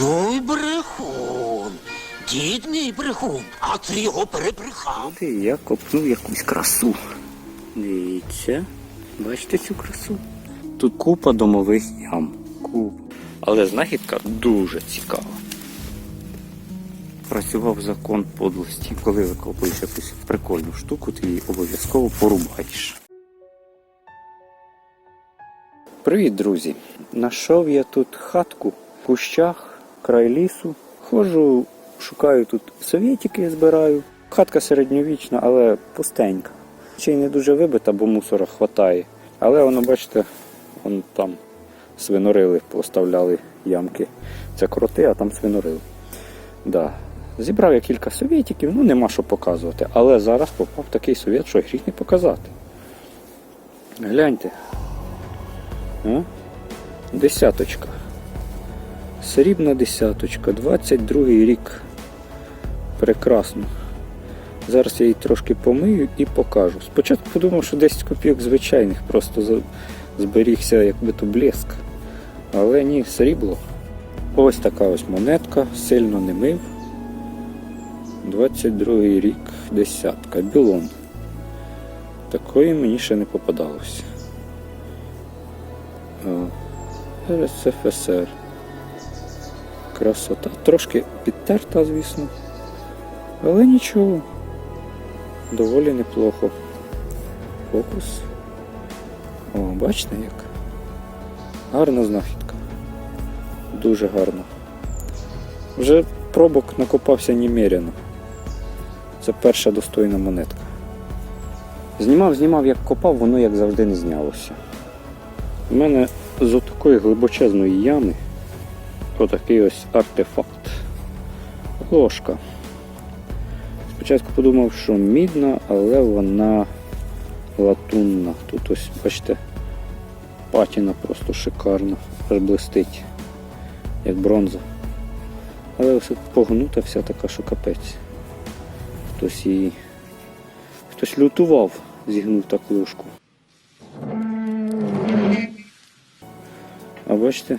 Ну й брехун. Дід мій брехун, а ти його перебрехав. Де я копнув якусь красу. Дивіться, бачите цю красу? Тут купа домових ям. Купа. Але знахідка дуже цікава. Працював закон подлості. Коли викопуєш якусь прикольну штуку, ти її обов'язково порубаєш. Привіт, друзі! Нашов я тут хатку в кущах, край лісу. Ходжу, шукаю тут совєтики, збираю. Хатка середньовічна, але пустенька. Ще й не дуже вибита, бо мусора хватає. Але воно, бачите, вон там свинорили, поставляли ямки. Це кроти, а там свинорили. Да. Зібрав я кілька совєтиків, ну нема що показувати. Але зараз попав такий совєт, що гріх не показати. Гляньте. Десяточка. Срібна десяточка, 22 рік. Прекрасно. Зараз я її трошки помию і покажу. Спочатку подумав, що 10 копійок звичайних, просто зберігся якби то блеск. Але ні, срібло. Ось така ось монетка, сильно не мив. 22 рік, десятка, білон. Такої мені ще не попадалося. О, РСФСР. Красота. Трошки підтерта, звісно. Але нічого. Доволі неплохо. Фокус. О, бачите як? Гарна знахідка. Дуже гарно. Вже пробок накопався немерено. Це перша достойна монетка. Знімав, знімав, як копав, воно як завжди не знялося. У мене з отакої глибочезної ями отакий ось артефакт. Ложка. Спочатку подумав, що мідна, але вона латунна. Тут ось, бачите, патіна просто шикарна, аж блистить, як бронза. Але ось погнута вся така, що капець. Хтось її. Хтось лютував, зігнув так ложку. А бачите,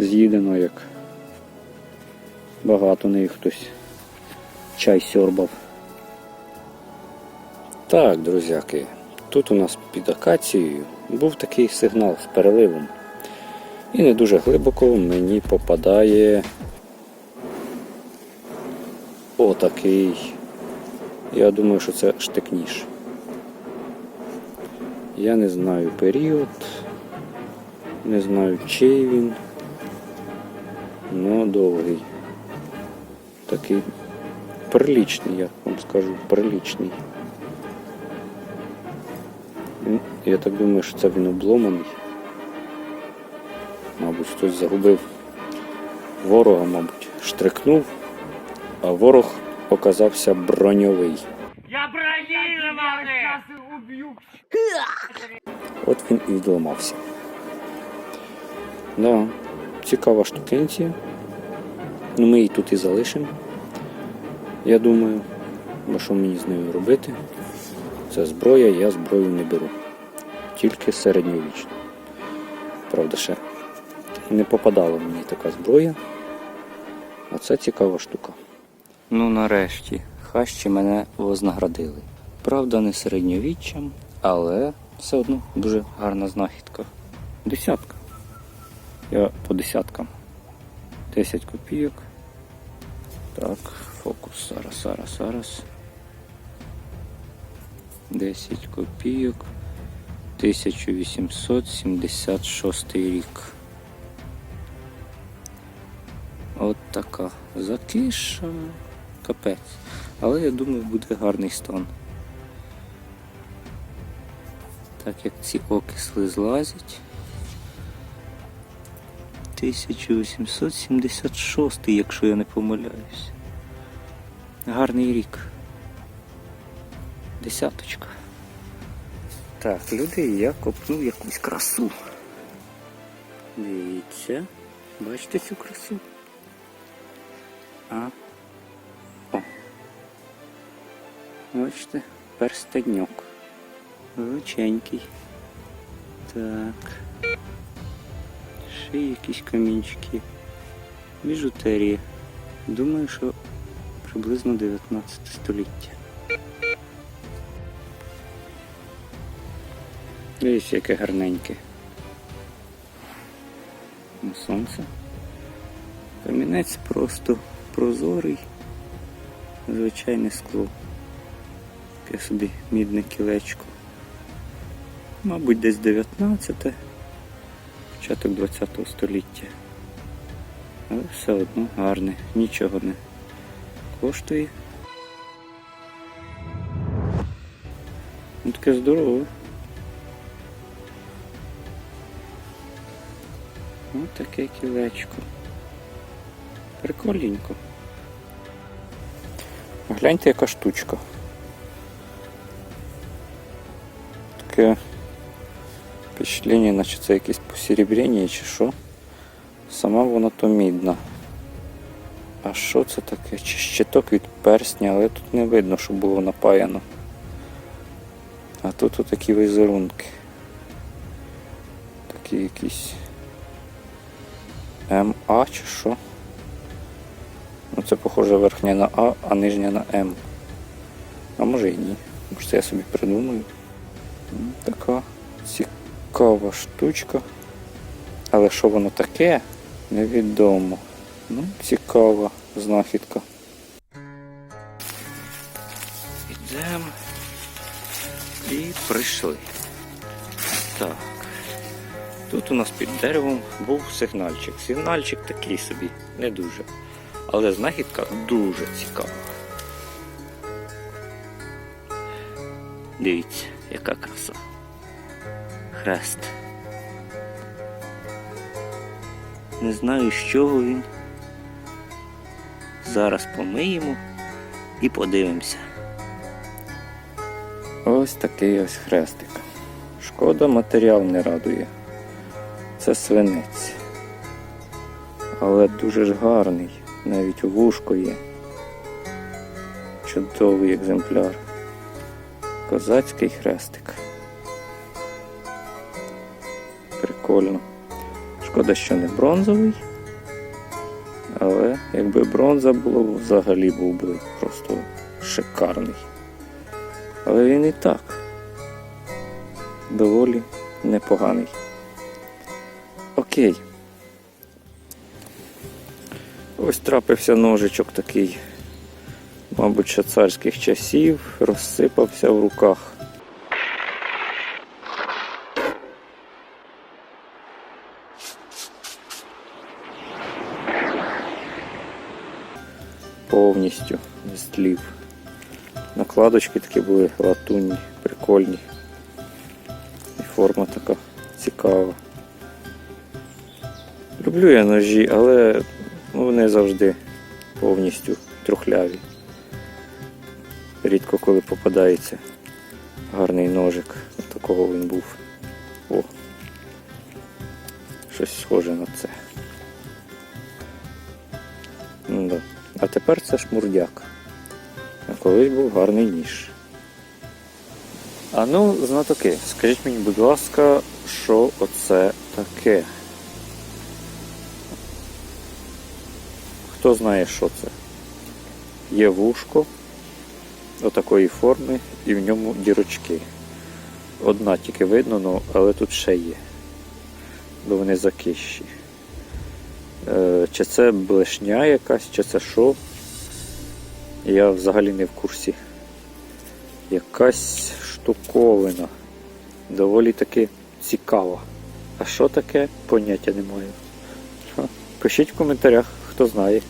з'їдено як багато неї хтось чай сьорбав. Так, друзяки, тут у нас під акацією був такий сигнал з переливом. І не дуже глибоко мені попадає отакий. Я думаю, що це штикніш. Я не знаю період. Не знаю, чий він. Ну, довгий. Такий прилічний, я вам скажу, прилічний. Я так думаю, що це він обломаний. Мабуть, хтось загубив ворога, мабуть, штрикнув, а ворог оказався броньовий. Я бронированный! Сейчас убью! От він і відламався. Да, цікава штукенція. Ну ми її тут і залишимо. Я думаю, бо що мені з нею робити? Це зброя, я зброю не беру. Тільки середньовічну. Правда, ще не попадала мені така зброя. А це цікава штука. Ну нарешті, хащі мене вознаградили. Правда, не середньовіччям, але все одно дуже гарна знахідка. Десятка. Я по десяткам. 10 копійок. Так, фокус. Зараз, зараз, зараз. 10 копійок. 1876 рік. От така закиша. Капець. Але я думаю, буде гарний стан. Так як ці окисли злазять. 1876, якщо я не помиляюсь. Гарний рік. Десяточка. Так, люди, я копнув якусь красу. Дивіться. Бачите цю красу? А? О. Бачите, перстеньок. Величенький. Так. Ще якісь камінчики. Біжутерія. Думаю, що приблизно 19 століття. Дивіться, яке гарненьке. На сонце. Камінець просто прозорий, звичайне скло. Таке собі мідне кілечко. Мабуть, десь 19, початок 20 століття. Але все одно гарне, нічого не коштує. Ну, таке здорове. Ось таке кілечко. Прикольненько. Гляньте, яка штучка. Таке впечатлення, наче це якесь посеребрення чи що. Сама вона то мідна. А що це таке? Чи щиток від персня, але тут не видно, що було напаяно. А тут отакі візерунки. Такі якісь МА чи що? Ну це похоже верхня на А, а нижня на М. А може і ні. Може це я собі придумаю. Така цікава штучка. Але що воно таке, невідомо. Ну, цікава знахідка. Ідемо і прийшли. Так. Тут у нас під деревом був сигнальчик. Сигнальчик такий собі, не дуже. Але знахідка дуже цікава. Дивіться, яка краса. Хрест. Не знаю, з чого він. Зараз помиємо і подивимося. Ось такий ось хрестик. Шкода, матеріал не радує. Це свинець. Але дуже ж гарний. Навіть вушко є. Чудовий екземпляр. Козацький хрестик. Прикольно. Шкода, що не бронзовий. Але якби бронза була, взагалі був би просто шикарний. Але він і так. Доволі непоганий. Окей. Ось трапився ножичок такий, мабуть, ще царських часів, розсипався в руках. Повністю з тлів. Накладочки такі були латунні, прикольні. І форма така цікава. Люблю я ножі, але ну, вони завжди повністю трухляві. Рідко коли попадається гарний ножик. От такого він був. О. Щось схоже на це. Тепер це шмурдяк. А колись був гарний ніж. А ну, знатоки, скажіть мені, будь ласка, що оце таке? Хто знає, що це? Є вушко отакої форми і в ньому дірочки. Одна тільки видно, ну, але тут ще є. Бо вони закищі. Е, чи це блешня якась, чи це що? Я взагалі не в курсі. Якась штуковина. Доволі таки цікава. А що таке? Поняття не маю. Пишіть в коментарях, хто знає.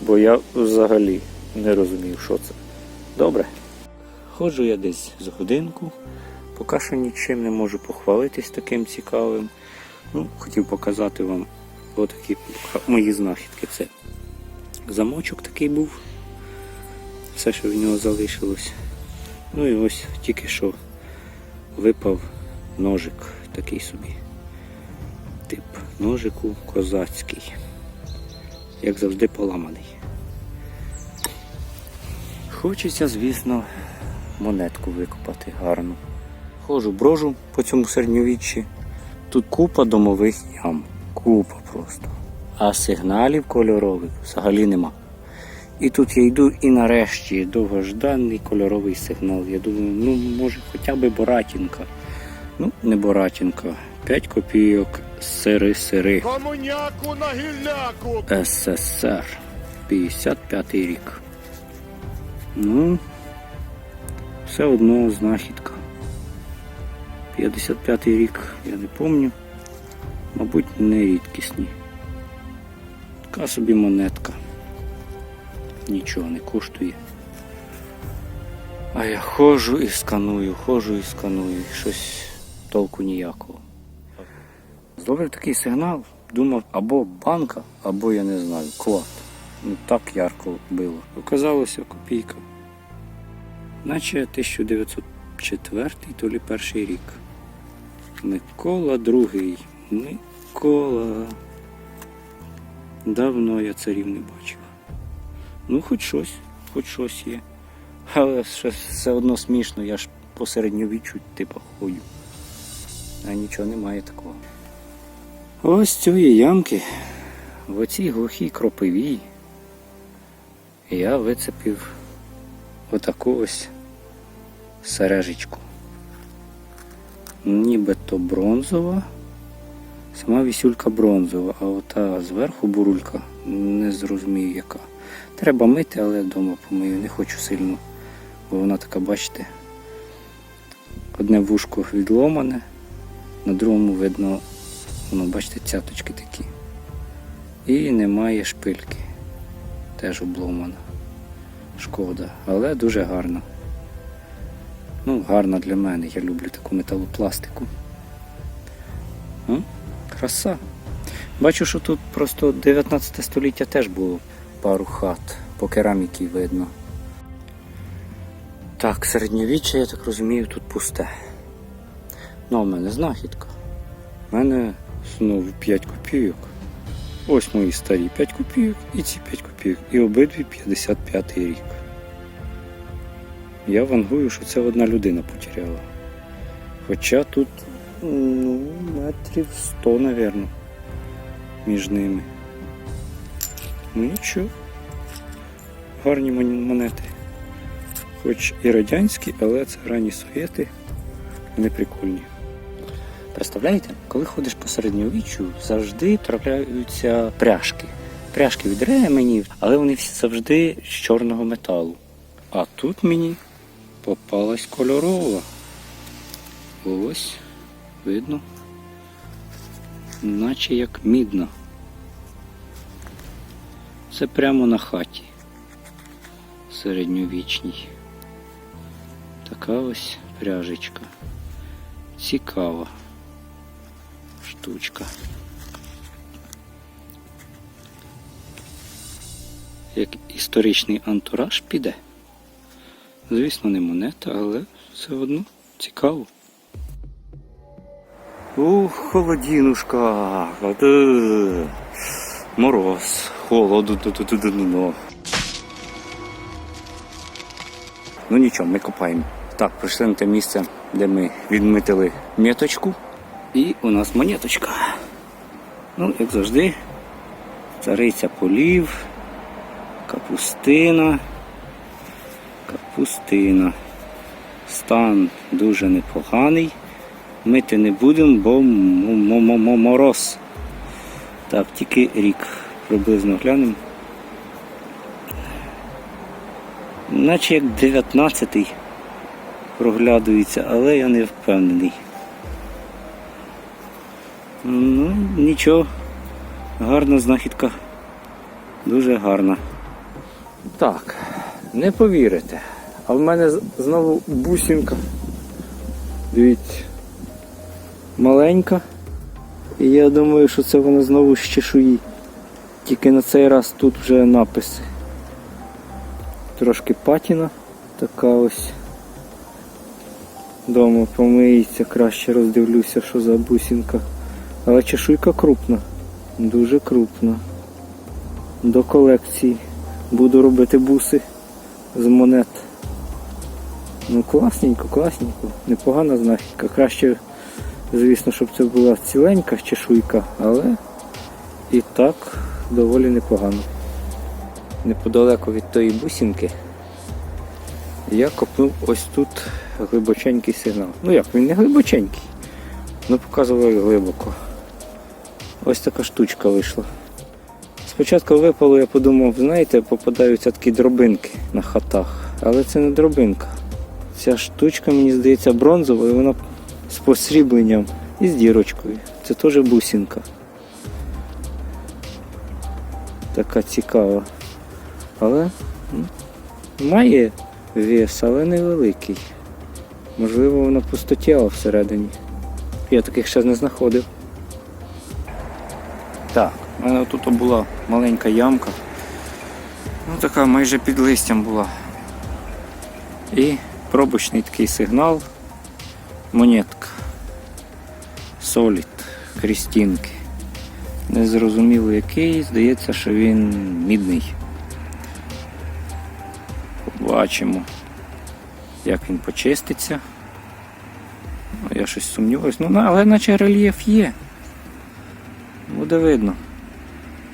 Бо я взагалі не розумів, що це. Добре. Ходжу я десь з годинку. Поки що нічим не можу похвалитись таким цікавим. Ну, хотів показати вам отакі мої знахідки. Це замочок такий був. Все, що в нього залишилось. Ну і ось тільки що випав ножик такий собі. Тип ножику козацький. Як завжди поламаний. Хочеться, звісно, монетку викопати гарну. Ходжу, брожу по цьому середньовіччі. Тут купа домових ям. Купа просто. а сигналів кольорових взагалі нема. І тут я йду і нарешті довгожданий кольоровий сигнал. Я думаю, ну може хоча б Боратінка. Ну, не Боратінка. 5 копійок сири сири. Комуняку на гілляку. СССР. 55 рік. Ну, все одно знахідка. 55 рік, я не пам'ятаю. Мабуть, не рідкісні. Така собі монетка. Нічого не коштує. А я ходжу і сканую, ходжу і сканую. Щось толку ніякого. Зловив такий сигнал, думав або банка, або я не знаю, клад. Ну так ярко било. Оказалося копійка. Наче 1904 то лі перший рік. Микола другий. Микола. Давно я царів не бачив. Ну, хоч щось, хоч щось є. Але все одно смішно, я ж по середньовіччю типа ходю. А нічого немає такого. Ось цієї ямки, в оцій глухій кропивій, я вицепив отаку ось сережечку. Нібито бронзова, сама вісюлька бронзова, а ота зверху бурулька не зрозумію яка. Треба мити, але вдома помию, не хочу сильно, бо вона така, бачите, одне вушко відломане, на другому видно Воно, бачите, цяточки такі. І немає шпильки. Теж обломана. Шкода. Але дуже гарна. Ну, гарна для мене. Я люблю таку металопластику. Краса. Бачу, що тут просто 19 століття теж було пару хат. По кераміки видно. Так, середньовіччя, я так розумію, тут пусте. Ну, а в мене знахідка. У мене знову 5 копійок. Ось мої старі 5 копійок і ці 5 копійок. І обидві 55 рік. Я вангую, що це одна людина потеряла. Хоча тут ну, метрів 100, напевно, між ними. Ну нічого. Гарні монети. Хоч і радянські, але це ранні совєти. Вони прикольні. Представляєте, коли ходиш по середньовіччю, завжди трапляються пряжки. Пряжки від ременів, але вони всі завжди з чорного металу. А тут мені попалась кольорова. Ось, видно. Наче як мідна. Це прямо на хаті. Середньовічній. Така ось пряжечка. Цікава штучка. Як історичний антураж піде. Звісно, не монета, але все одно цікаво. Ух, холодінушка. Мороз, холоду. Ну нічого, ми копаємо. Так, прийшли на те місце, де ми відмітили міточку. І у нас монеточка. Ну, як завжди, цариця полів, капустина, капустина. Стан дуже непоганий. Мити не будемо, бо мороз. Так, тільки рік приблизно глянемо. Наче як 19-й проглядується, але я не впевнений. Ну, нічого. Гарна знахідка. Дуже гарна. Так, не повірите. А в мене знову бусинка. Дивіться. Маленька. І я думаю, що це вона знову з чешуї. Тільки на цей раз тут вже написи. Трошки патіна. Така ось. Дома помиється, краще роздивлюся, що за бусинка. Але чешуйка крупна, дуже крупна. До колекції буду робити буси з монет. Ну класненько, класненько, непогана знахідка. Краще, звісно, щоб це була ціленька чешуйка, але І так доволі непогано. Неподалеку від тої бусинки я копнув ось тут глибоченький сигнал. Ну як, він не глибоченький, але показував глибоко. Ось така штучка вийшла. Спочатку випало, я подумав, знаєте, попадаються такі дробинки на хатах. Але це не дробинка. Ця штучка, мені здається, бронзова і вона з посрібленням і з дірочкою. Це теж бусинка. Така цікава. Але м, має вес, але невеликий. Можливо, вона пустотіла всередині. Я таких ще не знаходив. Так, у мене тут була маленька ямка. Ну така майже під листям була. І пробочний такий сигнал. Монетка. Солід, крістінки. Незрозуміло який, здається, що він мідний. Побачимо, як він почиститься. Ну, Я щось сумніваюсь, ну але наче рельєф є. Буде видно.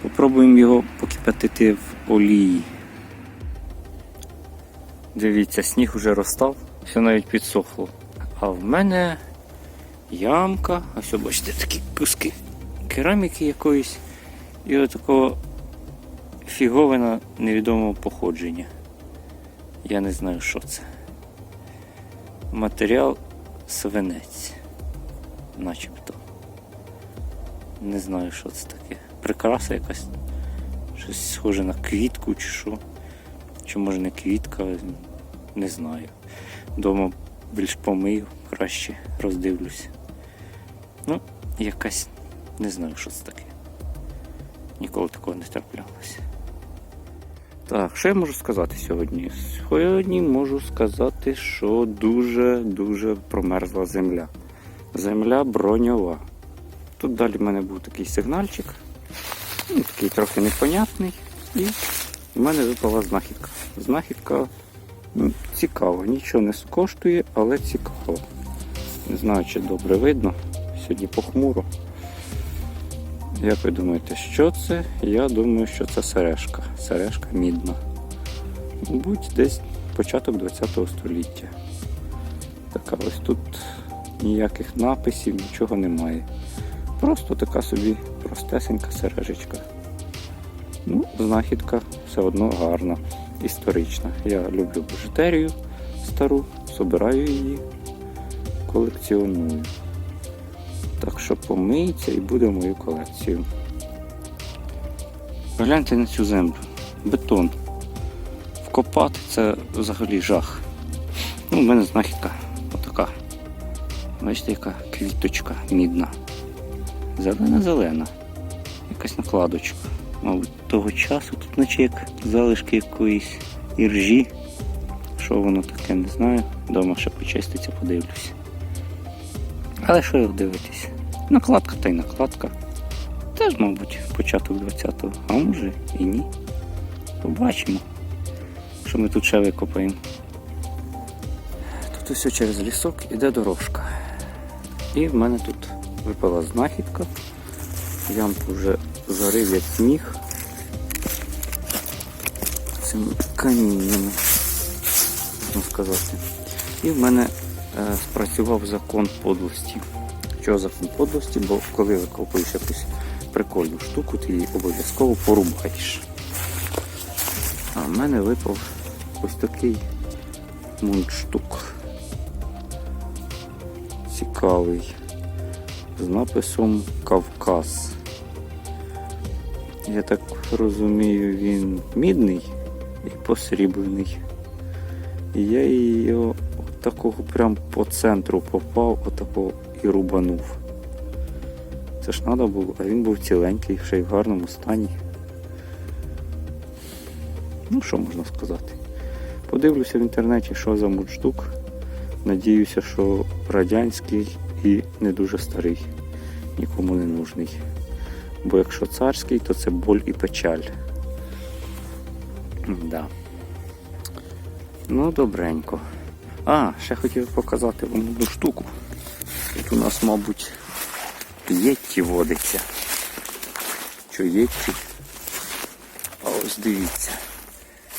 Попробуємо його покипятити в олії. Дивіться, сніг уже розстав, все навіть підсохло. А в мене ямка, ось бачите, такі куски кераміки якоїсь і отакого фіговина невідомого походження. Я не знаю, що це. Матеріал свинець. Начебто. Не знаю, що це таке. Прикраса якась. Щось схоже на квітку чи що. Чи може не квітка, не знаю. Дома більш помию, краще роздивлюсь. Ну, якась не знаю, що це таке. Ніколи такого не траплялося. Так, що я можу сказати сьогодні? Сьогодні можу сказати, що дуже-дуже промерзла земля. Земля броньова. Тут далі в мене був такий сигнальчик. Ну, такий трохи непонятний. І в мене випала знахідка. Знахідка ну, цікава, нічого не коштує, але цікаво. Не знаю, чи добре видно. Сьогодні похмуро. Як ви думаєте, що це? Я думаю, що це сережка. Сережка мідна. Мабуть, десь початок ХХ століття. Така ось тут ніяких написів, нічого немає. Просто така собі простесенька сережечка. Ну, знахідка все одно гарна, історична. Я люблю бижутерію стару, собираю її, колекціоную. Так що помиється і буде мою колекцію. Погляньте на цю землю. Бетон. Вкопати це взагалі жах. Ну, у мене знахідка отака. Бачите, яка квіточка мідна. Зелена-зелена. Якась накладочка. Мабуть, того часу тут наче як залишки якоїсь іржі. Що воно таке, не знаю. Дома ще почиститься, подивлюся. Але що його дивитись? Накладка та й накладка. Теж, мабуть, початок 20-го, а може і ні. Побачимо, що ми тут ще викопаємо. Тут ось через лісок іде дорожка. І в мене тут випала знахідка. Ямку вже зарив як сніг. Цими каміннями, можна сказати. І в мене е, спрацював закон подлості. Чого закон подлості? Бо коли викопуєш якусь прикольну штуку, ти її обов'язково порубаєш. А в мене випав ось такий мундштук. Цікавий. З написом Кавказ. Я так розумію, він мідний і посріблений. І я його такого прям по центру попав, отакого і рубанув. Це ж треба було, а він був ціленький, ще й в гарному стані. Ну, що можна сказати? Подивлюся в інтернеті, що за мундштук. Надіюся, що радянський і не дуже старий, нікому не нужний. Бо якщо царський, то це боль і печаль. Да. Ну, добренько. А, ще хотів показати вам одну штуку. Тут у нас, мабуть, єтті водиться. чуєчі. А ось дивіться.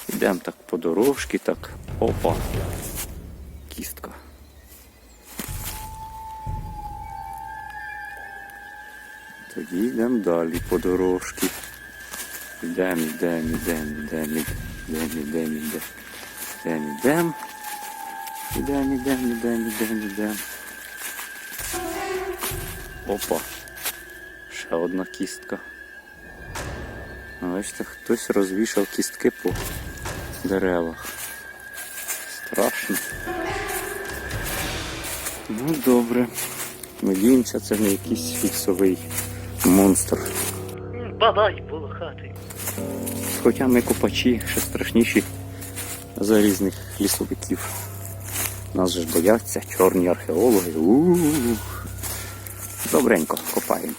Йдемо так по дорожці, так. Опа. Кістка. Йдемо далі по дорожці. Йдемо, йдемо, йдемо, йдемо, йдемо, йдемо, йдемо. Йдемо, йдемо. Йдемо, йдемо, йдемо, йдемо, йдемо. Опа. Ще одна кістка. Бачите, хтось розвішав кістки по деревах. Страшно. Ну добре. Надіємося, це не якийсь лісовий монстр. Бабай полохатий. Хоча ми копачі ще страшніші за різних лісовиків. Нас же ж бояться чорні археологи. У-у-у. Добренько копаємо.